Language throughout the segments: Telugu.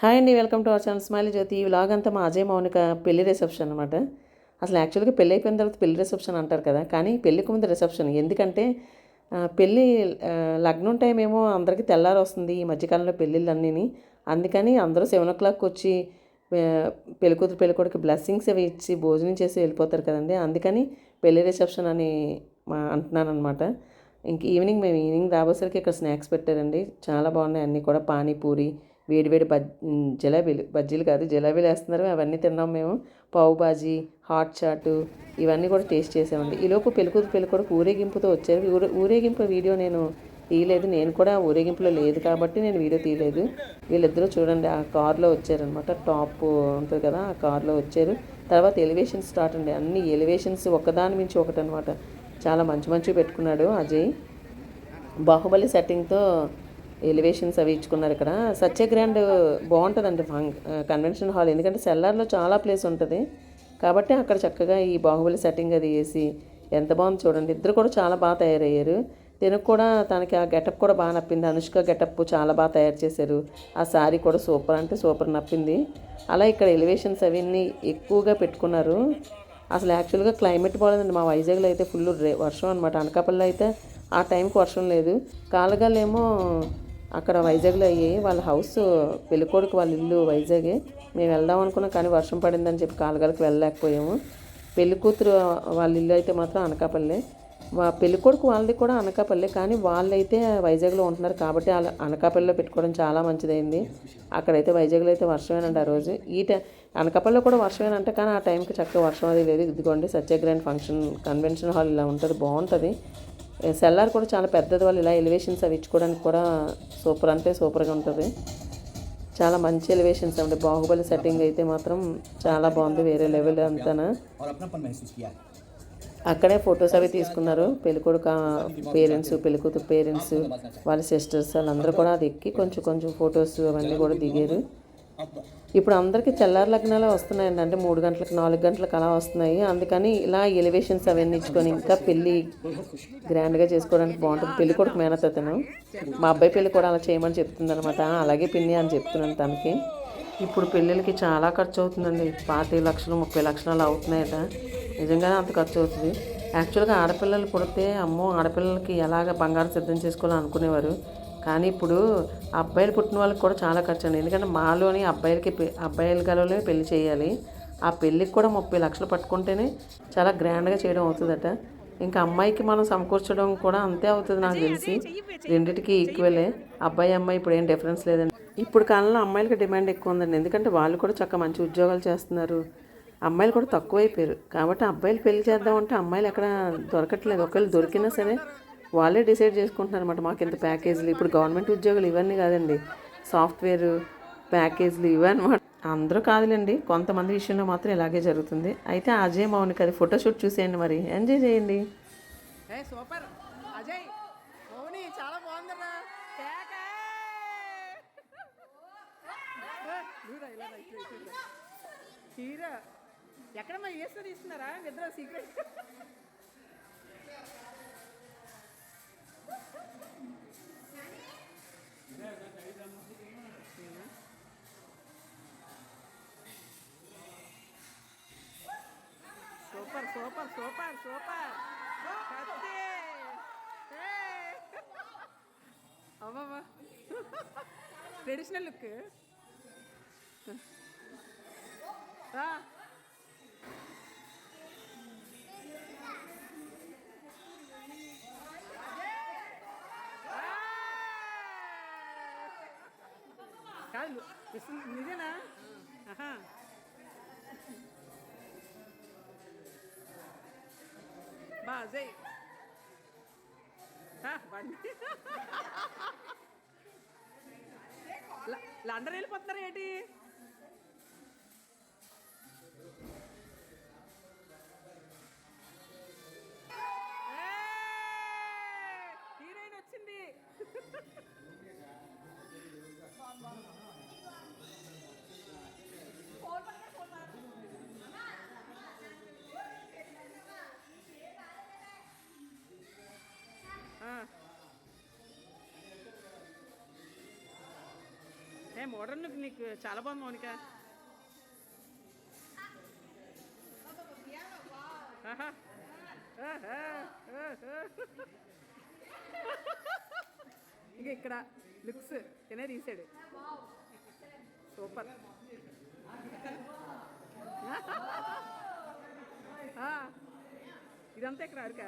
హాయ్ అండి welcome to our channel smile Jyothi. ఈ వ్లాగ్ అంతా మా అజయ్ మౌనిక పెళ్ళి రిసెప్షన్ అనమాట అసలు యాక్చువల్గా పెళ్ళి అయిపోయిన తర్వాత పెళ్ళి రిసెప్షన్ అంటారు కదా కానీ పెళ్ళికి ముందు రిసెప్షన్ ఎందుకంటే పెళ్ళి లగ్నం టైం ఏమో అందరికీ తెల్లారి వస్తుంది ఈ మధ్యకాలంలో పెళ్ళిళ్ళు అన్నీని అందుకని అందరూ సెవెన్ ఓ క్లాక్ వచ్చి పెళ్ళికూతురు పెళ్ళికొడుకు బ్లెస్సింగ్స్ అవి ఇచ్చి భోజనం చేసి వెళ్ళిపోతారు కదండి. అందుకని పెళ్ళి రిసెప్షన్ అని మా అంటున్నాను అనమాట ఇంక ఈవినింగ్ మేము ఈవినింగ్ రాబోసరికి ఇక్కడ స్నాక్స్ పెట్టారండి. చాలా బాగున్నాయి అన్నీ కూడా. పానీపూరి వేడి వేడి బజ్ జిలేబీలు. బజ్జీలు కాదు జిలేబీలు వేస్తున్నారు. అవన్నీ తిన్నాం మేము. పావు బాజీ హాట్ చాటు ఇవన్నీ కూడా టేస్ట్ చేసామండి. ఈలోపు పెళ్ళికూతురు పెళ్ళికొడుకు ఊరేగింపుతో వచ్చారు. ఊరే ఊరేగింపు వీడియో నేను తీయలేదు. నేను కూడా ఊరేగింపులో లేదు కాబట్టి నేను వీడియో తీయలేదు. వీళ్ళిద్దరూ చూడండి ఆ కార్లో వచ్చారనమాట టాప్ ఉంటుంది కదా ఆ కార్లో వచ్చారు. తర్వాత ఎలివేషన్ స్టార్ట్ అండి. అన్ని ఎలివేషన్స్ ఒకదాని మించి ఒకటి అనమాట చాలా మంచి మంచి పెట్టుకున్నాడు అజయ్. బాహుబలి సెట్టింగ్తో ఎలివేషన్స్ అవి ఇచ్చుకున్నారు ఇక్కడ. సత్య గ్రాండ్ బాగుంటుందండి ఫంక్ కన్వెన్షన్ హాల్ ఎందుకంటే సెల్లార్లో చాలా ప్లేస్ ఉంటుంది. కాబట్టి అక్కడ చక్కగా ఈ బాహుబలి సెట్టింగ్ అది వేసి ఎంత బాగుంది చూడండి. ఇద్దరు కూడా చాలా బాగా తయారయ్యారు. తినకు కూడా తనకి ఆ గెటప్ కూడా బాగా నప్పింది. అనుష్క గెటప్ చాలా బాగా తయారు చేశారు. ఆ శారీ కూడా సూపర్ అంటే సూపర్ నప్పింది. అలా ఇక్కడ ఎలివేషన్స్ అవన్నీ ఎక్కువగా పెట్టుకున్నారు. అసలు యాక్చువల్గా క్లైమేట్ బాగాలేదండి మా వైజాగ్లో అయితే ఫుల్ రే వర్షం అనమాట అనకాపల్లిలో అయితే ఆ టైంకి వర్షం లేదు. కాలగాలేమో అక్కడ వైజాగ్లో అయ్యాయి వాళ్ళ హౌస్ పెళ్ళికొడుకు వాళ్ళ ఇల్లు వైజాగే. మేము వెళ్దాం అనుకున్నాం కానీ వర్షం పడిందని చెప్పి కాలగాలకి వెళ్ళలేకపోయాము. పెళ్ళి కూతురు వాళ్ళ ఇల్లు అయితే మాత్రం అనకాపల్లి. వా పెళ్ళికొడుకు వాళ్ళది కూడా అనకాపల్లి కానీ వాళ్ళైతే వైజాగ్లో ఉంటున్నారు కాబట్టి వాళ్ళ అనకాపల్లిలో పెట్టుకోవడం చాలా మంచిదైంది. అక్కడైతే వైజాగ్లో అయితే వర్షమేనండి ఆ రోజు. ఈ టై అనకాపల్లిలో కూడా వర్షమేనంటే కానీ ఆ టైంకి చక్కగా వర్షం అది లేదు ఇదిగోండి సత్యగ్రాండ్ ఫంక్షన్ కన్వెన్షన్ హాల్ ఇలా ఉంటుంది బాగుంటుంది. సెల్లార్ కూడా చాలా పెద్దది వాళ్ళు ఇలా ఎలివేషన్స్ అవి ఇచ్చుకోవడానికి కూడా సూపర్ అంటే సూపర్గా ఉంటుంది. చాలా మంచి ఎలివేషన్స్ అండి. బాహుబలి సెట్టింగ్ అయితే మాత్రం చాలా బాగుంది వేరే లెవెల్ అంతానా. అక్కడే ఫొటోస్ అవి తీసుకున్నారు. పెళ్ళికొడుక పేరెంట్స్ పెళ్ళికూతురు పేరెంట్స్ వాళ్ళ సిస్టర్స్ వాళ్ళందరూ కూడా అది ఎక్కి కొంచెం కొంచెం ఫొటోస్ అవన్నీ కూడా దిగారు. ఇప్పుడు అందరికీ చల్లారి లగ్నాలు వస్తున్నాయండి. అంటే మూడు గంటలకు నాలుగు గంటలకు అలా వస్తున్నాయి. అందుకని ఇలా ఎలివేషన్స్ అవన్నీ ఇచ్చుకొని ఇంకా పెళ్ళి గ్రాండ్గా చేసుకోవడానికి బాగుంటుంది. పెళ్ళి కొడుకు మేనత్ అతను. మా అబ్బాయి పెళ్ళి కూడా అలా చేయమని చెప్తుందనమాట అలాగే పిన్ని అని చెప్తున్నాను తనకి. ఇప్పుడు పెళ్ళిళ్ళకి చాలా ఖర్చు అవుతుందండి. పాతి లక్షలు ముప్పై లక్షలు అలా అవుతున్నాయట. నిజంగానే అంత ఖర్చు అవుతుంది. యాక్చువల్గా ఆడపిల్లలు పుడితే అమ్మో ఆడపిల్లలకి ఎలాగ బంగారం సిద్ధం చేసుకోవాలని అనుకునేవారు. కానీ ఇప్పుడు అబ్బాయిలు పుట్టిన వాళ్ళకి కూడా చాలా ఖర్చు అండి. ఎందుకంటే మాలోని అబ్బాయిలకి పె- అబ్బాయిల గలలోనే పెళ్ళి చేయాలి. ఆ పెళ్ళికి కూడా ముప్పై లక్షలు పట్టుకుంటేనే చాలా గ్రాండ్గా చేయడం అవుతుందట. ఇంకా అమ్మాయికి మనం సమకూర్చడం కూడా అంతే అవుతుంది నాకు తెలిసి. రెండింటికి ఈక్వలే. అబ్బాయి అమ్మాయి ఇప్పుడు ఏం డిఫరెన్స్ లేదండి. ఇప్పుడు కాలంలో అమ్మాయిలకి డిమాండ్ ఎక్కువ ఉందండి. ఎందుకంటే వాళ్ళు కూడా చక్కగా మంచి ఉద్యోగాలు చేస్తున్నారు. అమ్మాయిలు కూడా తక్కువైపోయారు. కాబట్టి అబ్బాయిలు పెళ్ళి చేద్దామంటే అమ్మాయిలు ఎక్కడ దొరకట్లేదు. ఒకవేళ దొరికినా సరే వాళ్ళే డిసైడ్ చేసుకుంటున్నారు అనమాట మాకు ఇంత ప్యాకేజీలు ఇప్పుడు గవర్నమెంట్ ఉద్యోగులు ఇవన్నీ కాదండి. సాఫ్ట్వేర్ ప్యాకేజీలు ఇవన్నమాట అందరూ కాదులేండి కొంతమంది విషయంలో మాత్రం ఇలాగే జరుగుతుంది. అయితే అజయ్ మౌనిక అది ఫోటోషూట్ చూసేయండి మరి. ఎంజాయ్ చేయండి. సూపర్. అజయ్ మౌని చాలా బాగుందన్నా ఎక్కడమ్మా నిద్ర secret super super super super. కత్తి అవ్వమ్మా ట్రెడిషనల్ లుక్ కాదు ఇస్తుంది నిజేనా? ఆహా. బా అజయ్ బండి. ల- లండన్ వెళ్ళిపోతున్నారు ఏంటి ఏ మోడర్న్ నీకు చాలా బాగుంది మౌనిక. ఇక ఇక్కడ లుక్స్ తినే తీసాడు. సూపర్. ఇదంతా ఇక్కడ అరక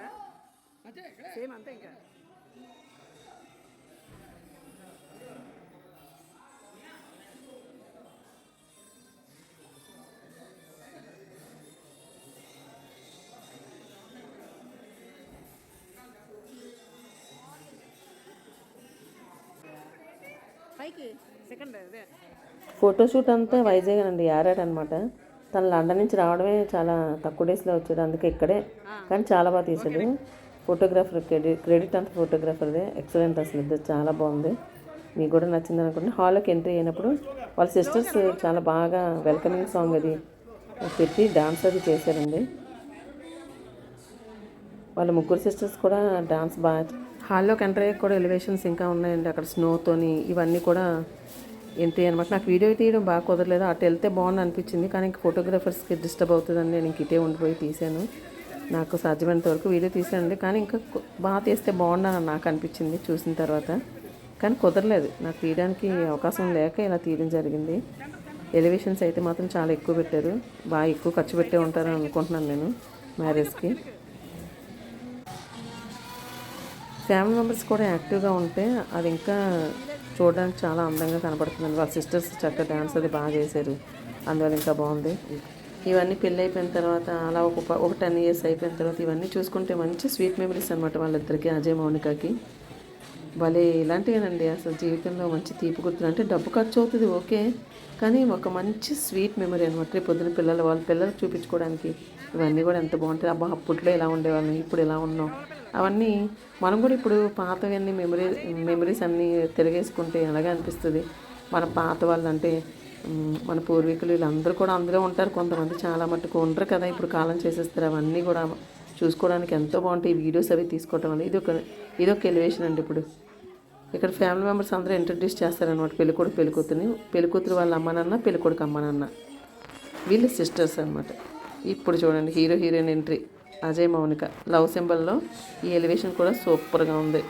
సేమ్ అంతే ఇంకా. ఫోటోషూట్ అంతా వైజాగ్ అండి యారాడ్ అనమాట తను లండన్ నుంచి రావడమే చాలా తక్కువ డేస్లో వచ్చాడు అందుకే ఇక్కడే. కానీ చాలా బాగా తీసాడు. ఫోటోగ్రాఫర్ క్రెడిట్ క్రెడిట్ అంత ఫోటోగ్రాఫర్దే ఎక్సలెంట్ అసలు ఇద్దరు చాలా బాగుంది. మీకు కూడా నచ్చింది అనుకుంటే హాల్లోకి ఎంట్రీ అయినప్పుడు వాళ్ళ సిస్టర్స్ చాలా బాగా వెల్కమింగ్ సాంగ్ అది. పెట్టి డాన్స్ అది చేశారండి. వాళ్ళ ముగ్గురు సిస్టర్స్ కూడా డాన్స్ బాగా హాల్లోకి ఎంటర్ అయ్యాక కూడా ఎలివేషన్స్ ఇంకా ఉన్నాయండి. అక్కడ స్నోతోని ఇవన్నీ కూడా ఏంటి అనమాట. నాకు వీడియో తీయడం బాగా కుదరలేదు. అటు వెళ్తే బాగుంది అనిపించింది. కానీ ఇంక ఫోటోగ్రాఫర్స్కి డిస్టర్బ్ అవుతుందని నేను ఇంక ఇటే ఉండిపోయి తీశాను. నాకు సాధ్యమైనంత వరకు వీడియో తీసానండి కానీ ఇంకా బాగా తీస్తే బాగుండాలని నాకు అనిపించింది చూసిన తర్వాత. కానీ కుదరలేదు. నాకు తీయడానికి అవకాశం లేక ఇలా తీయడం జరిగింది. ఎలివేషన్స్ అయితే మాత్రం చాలా ఎక్కువ పెట్టారు. బాగా ఎక్కువ ఖర్చు పెట్టే ఉంటారని అనుకుంటున్నాను నేను మ్యారేజ్కి. ఫ్యామిలీ మెంబర్స్ కూడా యాక్టివ్గా ఉంటే అది ఇంకా చూడడానికి చాలా అందంగా కనపడుతుందండి వాళ్ళ సిస్టర్స్ చక్కగా డ్యాన్స్ అది బాగా చేశారు. అందువల్ల ఇంకా బాగుంది. ఇవన్నీ పెళ్ళి అయిపోయిన తర్వాత అలా ఒక ఒక టెన్ ఇయర్స్ అయిపోయిన తర్వాత ఇవన్నీ చూసుకుంటే మంచి స్వీట్ మెమరీస్ అనమాట వాళ్ళిద్దరికి అజయ్ మౌనికకి. భలే ఇలాంటివేనండి. అసలు జీవితంలో మంచి తీపి గుర్తులు. అంటే డబ్బు ఖర్చు అవుతుంది ఓకే. కానీ ఒక మంచి స్వీట్ మెమరీ అనమాట రేపు పొద్దున పిల్లలు వాళ్ళ పిల్లలకు చూపించుకోవడానికి ఇవన్నీ కూడా ఎంత బాగుంటాయి. అబ్బా అప్పట్లో ఇలా ఉండేవాళ్ళం ఇప్పుడు ఇలా ఉన్నాం? అవన్నీ మనం కూడా ఇప్పుడు పాతవన్నీ మెమరీ మెమరీస్ అన్నీ తిరగేసుకుంటే ఎలాగే అనిపిస్తుంది? మన పాత వాళ్ళు అంటే మన పూర్వీకులు వీళ్ళందరూ కూడా అందులో ఉంటారు. కొంతమంది చాలా మట్టుకు ఉండరు కదా. ఇప్పుడు కాలం చేసేస్తారు. అవన్నీ కూడా చూసుకోవడానికి ఎంతో బాగుంటాయి. ఈ వీడియోస్ అవి తీసుకోవటం వల్ల ఇది ఒక ఇది ఒక ఎలివేషన్ అండి ఇప్పుడు. ఇక్కడ ఫ్యామిలీ మెంబర్స్ అందరూ ఇంట్రడ్యూస్ చేస్తారనమాట పెళ్ళికొడుకు పెళ్ళికూతుని పెళ్ళికూతురు వాళ్ళ అమ్మనన్న పెళ్ళికొడుకు అమ్మనన్న వీళ్ళు సిస్టర్స్ అనమాట ఇప్పుడు చూడండి hero heroine entry Ajay Mounika. Love సింబల్లో ఈ ఎలివేషన్ కూడా సూపర్గా ఉంది.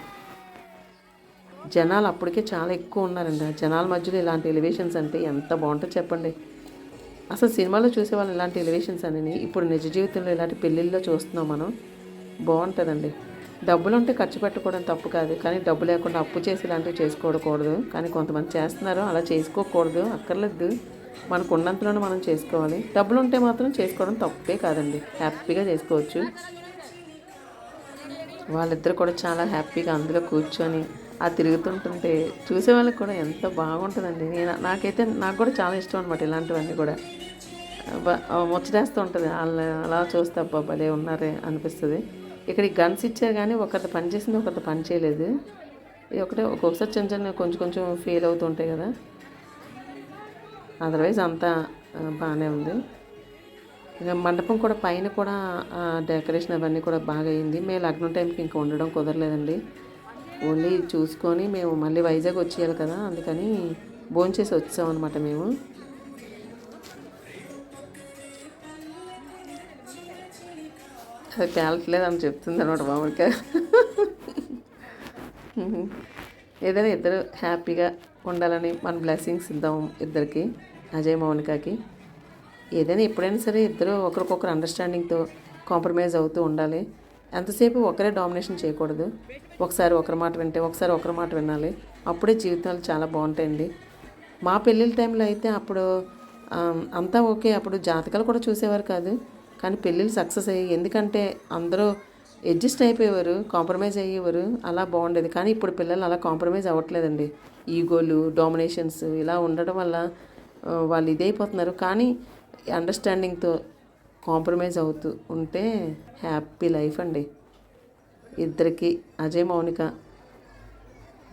జనాలు అప్పటికే చాలా ఎక్కువ ఉన్నారండి. జనాల మధ్యలో ఇలాంటి ఎలివేషన్స్ అంటే ఎంత బాగుంటుందో చెప్పండి. అసలు సినిమాలో చూసేవాళ్ళు ఇలాంటి ఎలివేషన్స్ అని ఇప్పుడు నిజ జీవితంలో ఇలాంటి పెళ్ళిళ్ళలో చూస్తున్నాం మనం. బాగుంటుందండి. డబ్బులు ఉంటే ఖర్చు పెట్టుకోవడం తప్పు కాదు. కానీ డబ్బు లేకుండా అప్పు చేసి ఇలాంటివి చేసుకోకూడదు. కానీ కొంతమంది చేస్తున్నారు అలా చేసుకోకూడదు. అక్కర్లేదు. మనకు ఉన్నంతలోనే మనం చేసుకోవాలి. డబ్బులు ఉంటే మాత్రం చేసుకోవడం తప్పే కాదండి. హ్యాపీగా చేసుకోవచ్చు. వాళ్ళిద్దరు కూడా చాలా హ్యాపీగా అందులో కూర్చొని ఆ తిరుగుతుంటుంటే చూసే వాళ్ళకి కూడా ఎంత బాగుంటుందండి. నేను నాకైతే నాకు కూడా చాలా ఇష్టం అనమాట ఇలాంటివన్నీ కూడా. ముచ్చటేస్తూ ఉంటుంది. వాళ్ళని అలా చూస్తే అబ్బా భలే ఉన్నారే అనిపిస్తుంది. ఇక్కడ ఈ గన్స్ ఇచ్చారు కానీ ఒకరిది పని చేసింది ఒకరిది పని చేయలేదు. ఇది ఒకటే ఒక్కొక్కసారి చిన్న చిన్న కొంచెం కొంచెం ఫెయిల్ అవుతూ ఉంటాయి కదా. అదర్వైజ్ అంతా బాగానే ఉంది. మండపం కూడా పైన కూడా డెకరేషన్ అవన్నీ కూడా బాగా అయింది. మేము లగ్నం టైంకి ఇంకా ఉండడం కుదరలేదండి. ఓన్లీ చూసుకొని మేము మళ్ళీ వైజాగ్ వచ్చేయాలి కదా అందుకని భోంచేసి వచ్చాం అనమాట మేము. అది పేలట్లేదు అని చెప్తుంది అనమాట మామూలుగా. ఏదైనా ఇద్దరు హ్యాపీగా ఉండాలని మన బ్లెస్సింగ్స్ ఇద్దాం ఇద్దరికి అజయ్ మౌనికకి. ఏదైనా ఎప్పుడైనా సరే ఇద్దరు ఒకరికొకరు అండర్స్టాండింగ్తో కాంప్రమైజ్ అవుతూ ఉండాలి. ఎంతసేపు ఒకరే డామినేషన్ చేయకూడదు. ఒకసారి ఒకరి మాట వింటే ఒకసారి ఒకరి మాట వినాలి. అప్పుడే జీవితాలు చాలా బాగుంటాయండి. మా పెళ్ళిళ్ళ టైంలో అయితే అప్పుడు అంతా ఓకే. అప్పుడు జాతకాలు కూడా చూసేవారు కాదు. కానీ పెళ్ళిళ్ళు సక్సెస్ అయ్యి ఎందుకంటే అందరూ అడ్జస్ట్ అయిపోయేవారు కాంప్రమైజ్ అయ్యేవారు. అలా బాగుండేది. కానీ ఇప్పుడు పిల్లలు అలా కాంప్రమైజ్ అవ్వట్లేదండి. ఈగోలు డామినేషన్స్ ఇలా ఉండడం వల్ల వాళ్ళు ఇదైపోతున్నారు. కానీ అండర్స్టాండింగ్తో కాంప్రమైజ్ అవుతూ ఉంటే హ్యాపీ లైఫ్ అండి. ఇద్దరికి అజయ్ మౌనిక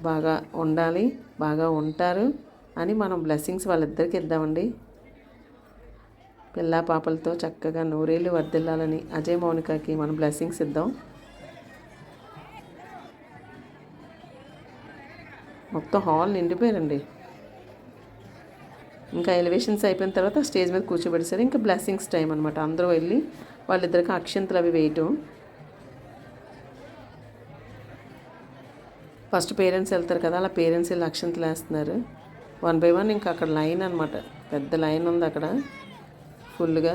బాగా ఉండాలి బాగా ఉంటారు అని మనం బ్లెస్సింగ్స్ వాళ్ళిద్దరికి ఇద్దామండి. పిల్ల పాపలతో చక్కగా నూరేళ్ళు వర్దిల్లాలని అజయ్ మౌనికకి మనం బ్లెస్సింగ్స్ ఇద్దాం. మొత్తం హాల్ నిండిపోయారండి. ఇంకా ఎలివేషన్స్ అయిపోయిన తర్వాత స్టేజ్ మీద కూర్చోబెడతారు ఇంకా బ్లెస్సింగ్స్ టైం అనమాట అందరూ వెళ్ళి వాళ్ళిద్దరికి అక్షంతలు అవి వేయటం. ఫస్ట్ పేరెంట్స్ వెళ్తారు కదా అలా పేరెంట్స్ వెళ్ళి అక్షంతలు వేస్తున్నారు. వన్ బై వన్ ఇంకా అక్కడ లైన్ అనమాట పెద్ద లైన్ ఉంది అక్కడ ఫుల్గా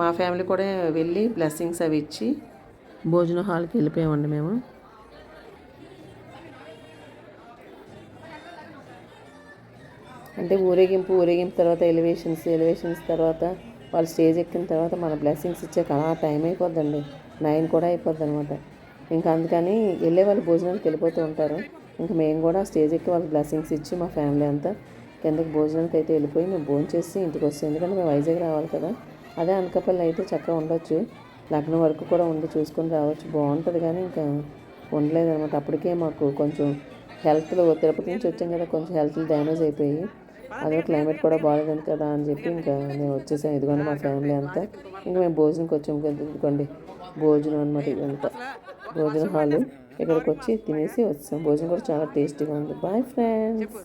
మా ఫ్యామిలీ కూడా వెళ్ళి బ్లెస్సింగ్స్ అవి ఇచ్చి భోజన హాల్కి వెళ్ళిపోయామండి మేము. అంటే ఊరేగింపు ఊరేగింపు తర్వాత ఎలివేషన్స్ ఎలివేషన్స్ తర్వాత వాళ్ళు స్టేజ్ ఎక్కిన తర్వాత మన బ్లెస్సింగ్స్ ఇచ్చాక అలా టైం అయిపోద్దండి. నైన్ కూడా అయిపోద్ది అనమాట ఇంకా అందుకని వెళ్ళే వాళ్ళు భోజనానికి వెళ్ళిపోతూ ఉంటారు. ఇంకా మేము కూడా స్టేజ్ ఎక్కి వాళ్ళకి బ్లెస్సింగ్స్ ఇచ్చి మా ఫ్యామిలీ అంతా కిందకి భోజనానికి అయితే వెళ్ళిపోయి మేము భోజనం చేసి ఇంటికి వస్తాం. ఎందుకంటే మేము వైజాగ్ రావాలి కదా. అదే అనకాపల్లి అయితే చక్కగా ఉండొచ్చు. లగ్నం వరకు కూడా ఉండి చూసుకొని రావచ్చు. బాగుంటుంది కానీ ఇంకా ఉండలేదు అనమాట అప్పటికే మాకు కొంచెం హెల్త్లో తిరుపతి నుంచి వచ్చాం కదా కొంచెం హెల్త్ డ్యామేజ్ అయిపోయి అదే క్లైమేట్ కూడా బాగాలేదు కదా అని చెప్పి ఇంకా మేము వచ్చేసాం. ఇదిగోండి మా ఫ్యామిలీ అంతా. ఇంకా మేము భోజనంకి వచ్చాం కదా ఇదిగోండి భోజనం అనమాట ఇదంతా. భోజన హాలు. ఇక్కడికి వచ్చి తినేసి వచ్చాం భోజనం కూడా చాలా టేస్టీగా ఉంది. Boy friends.